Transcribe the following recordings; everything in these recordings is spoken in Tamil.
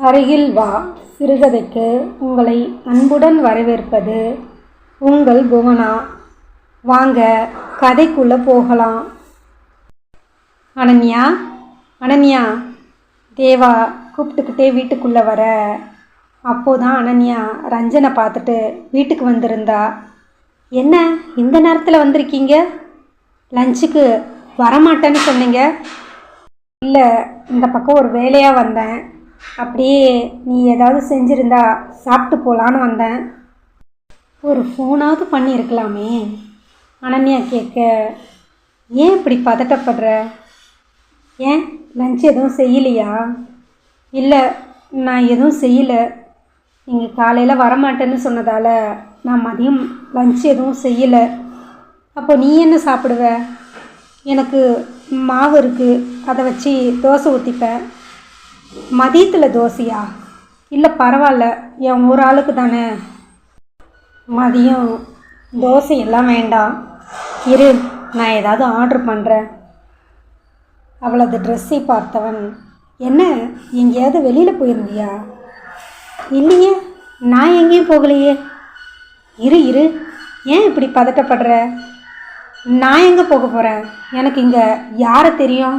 அருகில் வா. சிறுகதைக்கு உங்களை அன்புடன் வரவேற்பது உங்கள் புவனா. வாங்க கதைக்குள்ளே போகலாம். அனன்யா அனன்யா. தேவா கூப்பிட்டுக்கிட்டே வீட்டுக்குள்ளே வர. அப்போதான் அனன்யா ரஞ்சனை பார்த்துட்டு வீட்டுக்கு வந்திருந்தா. என்ன இந்த நேரத்தில் வந்திருக்கீங்க? லஞ்சுக்கு வரமாட்டேன்னு சொன்னீங்க. இல்லை இந்த பக்கம் ஒரு வேலையாக வந்தேன். அப்படியே நீ ஏதாவது செஞ்சுருந்தா சாப்பிட்டு போகலான்னு வந்தேன். ஒரு ஃபோனாவது பண்ணியிருக்கலாமே. அனன்யா கேட்க ஏன் இப்படி பதட்டப்படுற? ஏன் லஞ்ச் எதுவும் செய்யலையா? இல்லை நான் எதுவும் செய்யலை. நீங்கள் காலையில் வரமாட்டேன்னு சொன்னதால் நான் மதியம் லஞ்ச் எதுவும் செய்யலை. அப்போ நீ என்ன சாப்பிடுவ? எனக்கு மாவு இருக்குது அதை வச்சு தோசை ஊற்றிப்பேன் மதியத்தில் தோசையா? இல்லை பரவாயில்ல என் ஒரு ஆளுக்கு தானே. மதியம் தோசை எல்லாம் வேண்டாம். இரு நான் ஏதாவது ஆர்டர் பண்ணுறேன் அவளது ட்ரெஸ்ஸை பார்த்தவன் என்ன எங்கேயாவது வெளியில் போயிருந்தியா? இல்லையே நான் எங்கேயும் போகலையே. இரு இரு ஏன் இப்படி பதட்டப்படுற? நான் எங்கே போக போகிறேன் எனக்கு இங்கே யாரை தெரியும்?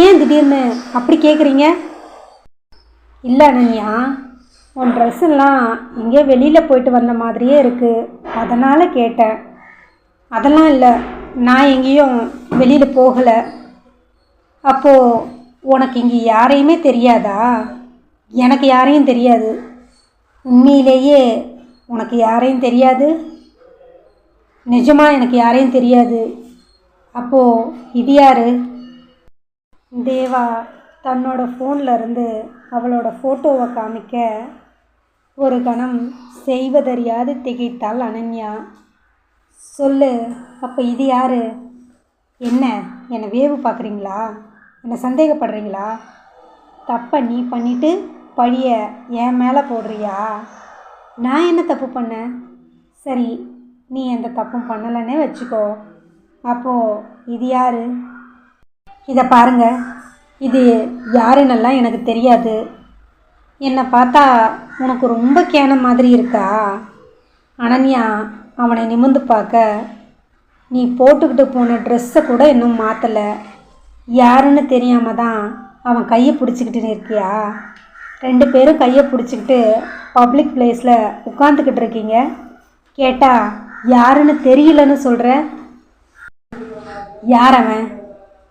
ஏன் திடீர்னு அப்படி கேட்குறீங்க இல்லை அனன்யா உன் ட்ரெஸ் எல்லாம் எங்கேயோ வெளியில் போயிட்டு வந்த மாதிரியே இருக்குது அதனால் கேட்டேன். அதெல்லாம் இல்லை நான் எங்கேயும் வெளியில் போகலை. அப்போது உனக்கு இங்கே யாரையுமே தெரியாதா? எனக்கு யாரையும் தெரியாது. உண்மையிலேயே உனக்கு யாரையும் தெரியாது? நிஜமாக எனக்கு யாரையும் தெரியாது. அப்போது இது யாரு? தேவா தன்னோட ஃபோனில் இருந்து அவளோட ஃபோட்டோவை காமிக்க ஒரு கணம் செய்வதறியாது திகைத்தாள் அனன்யா. சொல்லு அப்போ இது யாரு? என்ன என்னை வேவு பார்க்குறீங்களா? என்னை சந்தேகப்படுறீங்களா? தப்பை நீ பண்ணிட்டு பழிய என் மேலே போடுறியா? நான் என்ன தப்பு பண்ணேன்? சரி நீ எந்த தப்பும் பண்ணலைன்னே வச்சுக்கோ. அப்போது இது யாரு? இதை பாருங்க. இது யாருன்னெல்லாம் எனக்கு தெரியாது. என்னை பார்த்தா உனக்கு ரொம்ப கேன மாதிரி இருக்கா? அனன்யா அவனை நிமிர்ந்து பார்க்க நீ போட்டுக்கிட்டு போன ட்ரெஸ்ஸை கூட இன்னும் மாற்றலை யாருன்னு தெரியாமல் தான் அவன் கையை பிடிச்சிக்கிட்டு இருக்கியா ரெண்டு பேரும் கையை பிடிச்சிக்கிட்டு பப்ளிக் பிளேஸில் உட்காந்துக்கிட்டு இருக்கீங்க. கேட்டால் யாருன்னு தெரியலன்னு சொல்கிற யார் அவன்?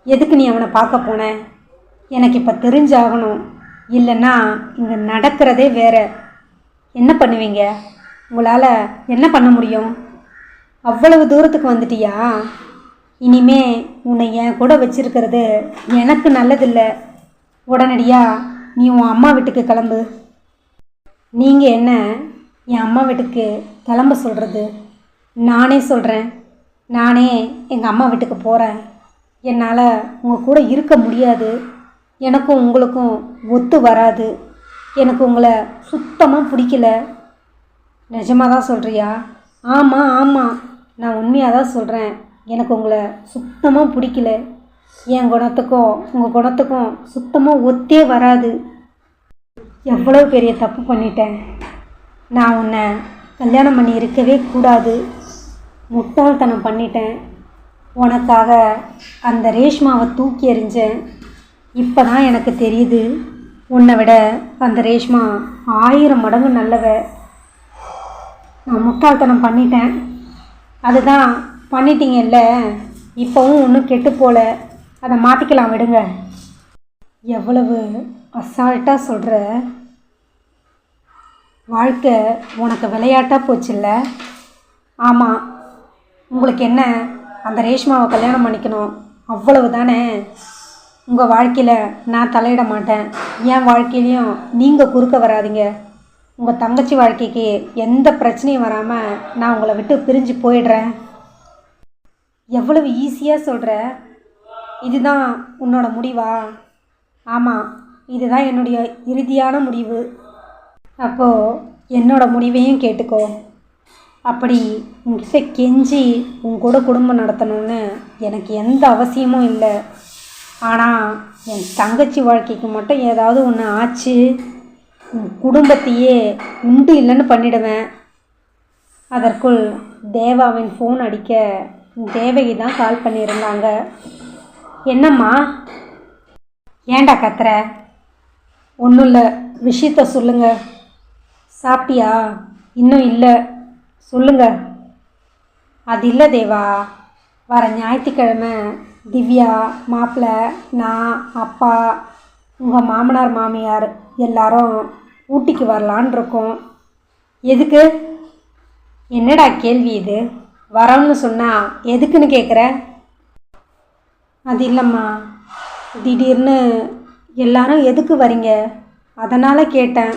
எதுக்கு நீ அவனை பார்க்க போன? எனக்கு இப்போ தெரிஞ்சாகணும். இல்லைன்னா இங்கே நடக்கிறதே வேற. என்ன பண்ணுவீங்க? உங்களால் என்ன பண்ண முடியும்? அவ்வளவு தூரத்துக்கு வந்துட்டியா? இனிமே உன்னை என் கூட வச்சிருக்கிறது எனக்கு நல்லதில்லை. உடனடியாக நீ உன் அம்மா வீட்டுக்கு கிளம்பு. நீங்கள் என்ன என் அம்மா வீட்டுக்கு கிளம்ப சொல்கிறது நானே சொல்கிறேன் நானே எங்கள் அம்மா வீட்டுக்கு போகிறேன் என்னால் உங்கள் கூட இருக்க முடியாது. எனக்கும் உங்களுக்கும் ஒத்து வராது. எனக்கு உங்களை சுத்தமாக பிடிக்கல. நிஜமாக தான் சொல்கிறியா ஆமாம் ஆமாம் நான் உண்மையாக தான் சொல்கிறேன் எனக்கு உங்களை சுத்தமாக பிடிக்கல. என் குணத்துக்கும் உங்கள் குணத்துக்கும் சுத்தமாக ஒத்தே வராது. எவ்வளோ பெரிய தப்பு பண்ணிட்டேன். நான் உன்னை கல்யாணம் பண்ணி இருக்கவே கூடாது. முட்டாள்தனம் பண்ணிட்டேன். உனக்காக அந்த ரேஷ்மாவை தூக்கி எறிஞ்சேன் இப்போ தான் எனக்கு தெரியுது. உன்னை விட அந்த ரேஷ்மா ஆயிரம் மடங்கு நல்லவ. நான் முட்டாள்தனம் பண்ணிட்டேன். அதுதான் பண்ணிட்டீங்கல்ல? இப்போவும் ஒன்றும் கெட்டு போல. அதை மாற்றிக்கலாம் விடுங்க. எவ்வளவு அசால்ட்டாக சொல்கிற வாழ்க்கை உனக்கு விளையாட்டாக போச்சுல்ல? ஆமாம் உங்களுக்கு என்ன? அந்த ரேஷ்மாவை கல்யாணம் பண்ணிக்கணும். அவ்வளவு தானே உங்கள் வாழ்க்கையில் நான் தலையிட மாட்டேன். என் வாழ்க்கையிலையும் நீங்கள் குறுக்க வராதீங்க. உங்கள் தங்கச்சி வாழ்க்கைக்கு எந்த பிரச்சனையும் வராமல் நான் உங்களை விட்டு பிரிஞ்சு போயிடுறேன். எவ்வளவு ஈஸியாக சொல்கிற இதுதான் உன்னோட முடிவா? ஆமாம் இதுதான் என்னுடைய இறுதியான முடிவு. அப்போது என்னோட முடிவையும் கேட்டுக்கோ. அப்படி உங்ககிட்ட கெஞ்சி உன் கூட குடும்பம் நடத்தணும்னு எனக்கு எந்த அவசியமும் இல்லை. ஆனால் என் தங்கச்சி வாழ்க்கைக்கு மட்டும் ஏதாவது ஒன்று ஆச்சு? உன் குடும்பத்தையே உண்டு இல்லைன்னு பண்ணிடுவேன். அதற்குள் தேவாவின் ஃபோன் அடிக்க தேவகி தான் கால் பண்ணியிருந்தாங்க. என்னம்மா? ஏன்டா கத்துற? ஒன்றும் இல்லை விஷயத்த சொல்லுங்க. சாப்பிட்டியா? இன்னும் இல்லை. சொல்லுங்க. அது இல்லை தேவா. வர ஞாயிற்றுக்கிழமை திவ்யா மாப்பிள்ளை நான் அப்பா உங்கள் மாமனார் மாமியார் எல்லாரும் ஊட்டிக்கு வரலான் இருக்கோம். எதுக்கு? என்னடா கேள்வி இது? வரோம்னு சொன்னால் எதுக்குன்னு கேட்குற அது இல்லைம்மா. திடீர்னு எல்லாரும் எதுக்கு வரீங்க? அதனால் கேட்டேன்.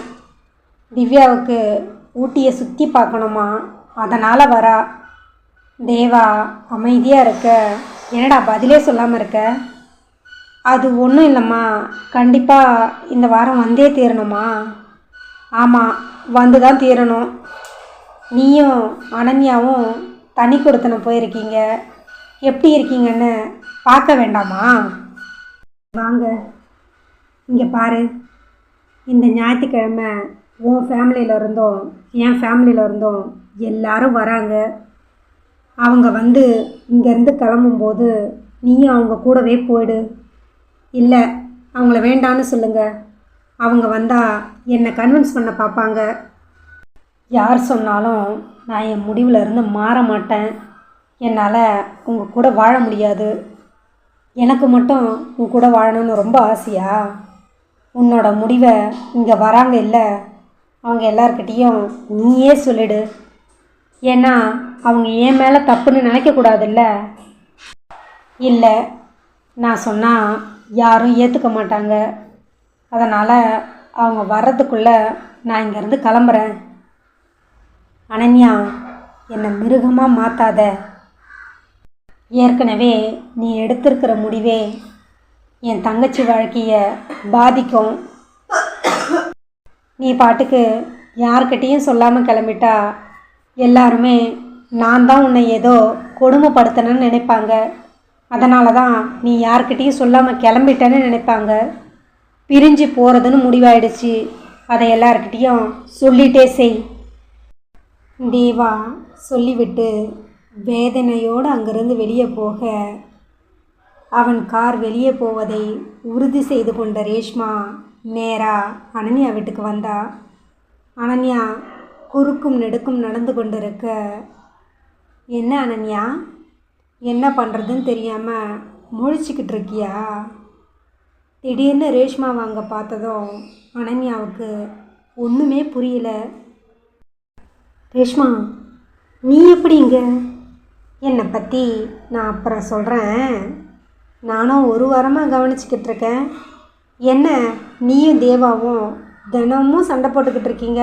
திவ்யாவுக்கு ஊட்டியை சுற்றி பார்க்கணுமா? அதனால் வரா. தேவா அமைதியாக இருக்க. என்னடா பதிலே சொல்லாமல் இருக்க? அது ஒன்றும் இல்லைம்மா. கண்டிப்பாக இந்த வாரம் வந்தே தீரணுமா? ஆமாம் வந்து தான் தீரணும். நீயும் அனன்யாவும் தனி கொடுத்தனம் போயிருக்கீங்க. எப்படி இருக்கீங்கன்னு பார்க்க வேண்டாமா? வாங்க இங்கே பாரு. இந்த ஞாயிற்றுக்கிழமை உன் ஃபேமிலியில் இருந்தும் என் ஃபேமிலியில் இருந்தும் எல்லாரும் வராங்க. அவங்க வந்து இங்கேருந்து கிளம்பும்போது நீயும் அவங்க கூடவே போயிடு. இல்லை அவங்கள வேண்டான்னு சொல்லுங்கள் அவங்க வந்தால் என்னை கன்வின்ஸ் பண்ண பார்ப்பாங்க. யார் சொன்னாலும் நான் என் முடிவில் இருந்து மாற மாட்டேன். என்னால் உங்கள் கூட வாழ முடியாது. எனக்கு மட்டும் உன் கூட வாழணும்னு ரொம்ப ஆசையா? உன்னோட முடிவை இங்கே வராங்க இல்லை அவங்க எல்லார்கிட்டேயும் நீயே சொல்லிடு. ஏன்னா அவங்க என் மேலே தப்புன்னு நினைக்கக்கூடாதுல்ல? இல்லை நான் சொன்னால் யாரும் ஏற்றுக்க மாட்டாங்க. அதனால் அவங்க வர்றதுக்குள்ளே நான் இங்கேருந்து கிளம்புறேன். அனன்யா என்னை மிருகமாக மாற்றாத ஏற்கனவே நீ எடுத்திருக்கிற முடிவே என் தங்கச்சி வாழ்க்கையை பாதிக்கும். நீ பாட்டுக்கு யார்கிட்டேயும் சொல்லாமல் கிளம்பிட்டா எல்லாருமே நான் தான் உன்னை ஏதோ கொடுமைப்படுத்தணும்னு நினைப்பாங்க. அதனால தான் நீ யார்கிட்டேயும் சொல்லாமல் கிளம்பிட்டேன்னு நினைப்பாங்க. பிரிஞ்சு போகிறதுன்னு முடிவாயிடுச்சு. அதை எல்லார்கிட்டேயும் சொல்லிட்டே செய். தேவா சொல்லிவிட்டு வேதனையோடு அங்கிருந்து வெளியே போக அவன் கார் வெளியே போவதை உறுதி செய்து கொண்ட ரேஷ்மா நேராக அனன்யா வீட்டுக்கு வந்தா. அனன்யா குறுக்கும் நெடுக்கும் நடந்து கொண்டு இருக்க என்ன அனன்யா? என்ன பண்ணுறதுன்னு தெரியாமல் முழிச்சிக்கிட்டு இருக்கியா? திடீர்னு ரேஷ்மா வாங்க பார்த்ததும் அனன்யாவுக்கு ஒன்றுமே புரியல. ரேஷ்மா நீ எப்படிங்க என்னை பற்றி நான் அப்புறம் சொல்கிறேன் நானும் ஒரு வாரமாக கவனிச்சிக்கிட்டு இருக்கேன். என்ன? நீயும் தேவாவும் தினமும் சண்டை போட்டுக்கிட்டு இருக்கீங்க?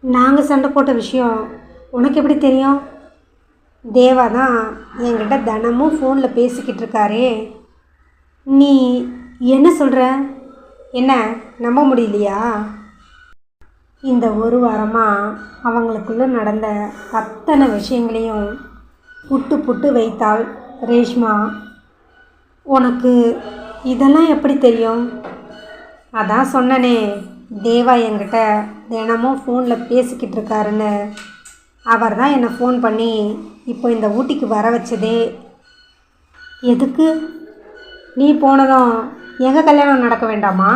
நாங்கள் சண்டை போட்ட விஷயம் உனக்கு எப்படி தெரியும்? தேவா தான் என்கிட்ட தினமும் ஃபோனில் பேசிக்கிட்டு இருக்காரே. நீ என்ன சொல்கிற என்ன நம்ப முடியலையா? இந்த ஒரு வாரமாக அவங்களுக்குள்ள நடந்த அத்தனை விஷயங்களையும் புட்டு புட்டு வைத்தாள் ரேஷ்மா. உனக்கு இதெல்லாம் எப்படி தெரியும்? அதான் சொன்னனே தேவா என்கிட்ட தினமும் ஃபோனில் பேசிக்கிட்டு இருக்காருன்னு. அவர் தான் என்னை ஃபோன் பண்ணி இப்போ இந்த ஊட்டிக்கு வர வச்சதே. எதுக்கு? நீ போனதும் எங்கள் கல்யாணம் நடக்க வேண்டாமா?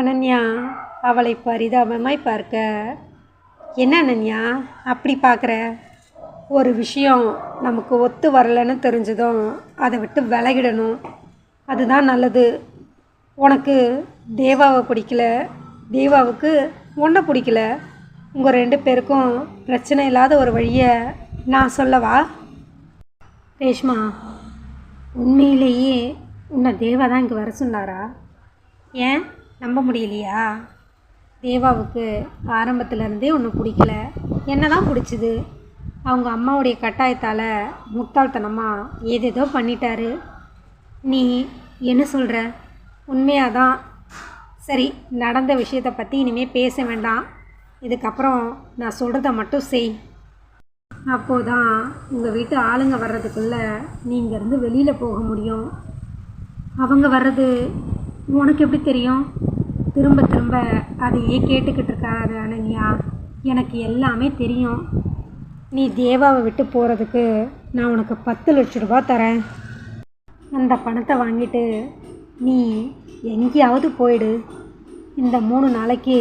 அனன்யா அவளை பரிதாபமாய் பார்க்க. என்ன அனன்யா அப்படி பார்க்குற? ஒரு விஷயம் நமக்கு ஒத்து வரலைன்னு தெரிஞ்சதும் அதை விட்டு விலகிடணும். அதுதான் நல்லது. உனக்கு தேவாவை பிடிக்கல. தேவாவுக்கு உன்னை பிடிக்கல. உங்கள் ரெண்டு பேருக்கும் பிரச்சனை இல்லாத ஒரு வழியை நான் சொல்லவா? ரேஷ்மா உண்மையிலேயே உன்னை தேவா தான் இங்கே வர சொன்னாரா? ஏன்? நம்ப முடியலையா? தேவாவுக்கு ஆரம்பத்துலேருந்தே ஒன்று பிடிக்கல. என்ன தான் பிடிச்சிது? அவங்க அம்மாவுடைய கட்டாயத்தால் முட்டாள்தனமாக ஏதேதோ பண்ணிட்டாரு. நீ என்ன சொல்கிற உண்மையாக தான் சரி நடந்த விஷயத்தை பற்றி இனிமேல் பேச வேண்டாம். இதுக்கப்புறம் நான் சொல்கிறத மட்டும் செய். அப்போதான் உங்கள் வீட்டு ஆளுங்க வர்றதுக்குள்ளே நீ இங்கேருந்து வெளியில் போக முடியும். அவங்க வர்றது உனக்கு எப்படி தெரியும்? திரும்ப திரும்ப அதையே கேட்டுக்கிட்டு இருக்காரு அனன்யா. எனக்கு எல்லாமே தெரியும். நீ தேவாவை விட்டு போகிறதுக்கு நான் உனக்கு பத்து லட்ச ரூபா தரேன். அந்த பணத்தை வாங்கிட்டு நீ எங்கேயாவது போயிடு. இந்த மூணு நாளைக்கு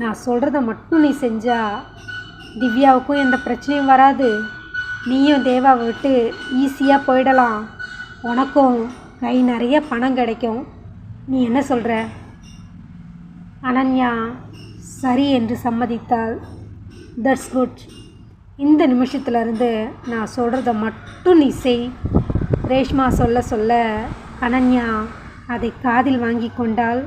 நான் சொல்கிறத மட்டும் நீ செஞ்சால் திவ்யாவுக்கும் எந்த பிரச்சனையும் வராது. நீயும் தேவாவை விட்டு ஈஸியாக போயிடலாம். உனக்கும் கை நிறைய பணம் கிடைக்கும். நீ என்ன சொல்கிற அனன்யா சரி என்று சம்மதித்தாள். தட்ஸ் குட் இந்த நிமிஷத்துலேருந்து நான் சொல்கிறத மட்டும் நீ செய். ரேஷ்மா சொல்ல சொல்ல அனன்யா அதை காதில் வாங்கி கொண்டாள்.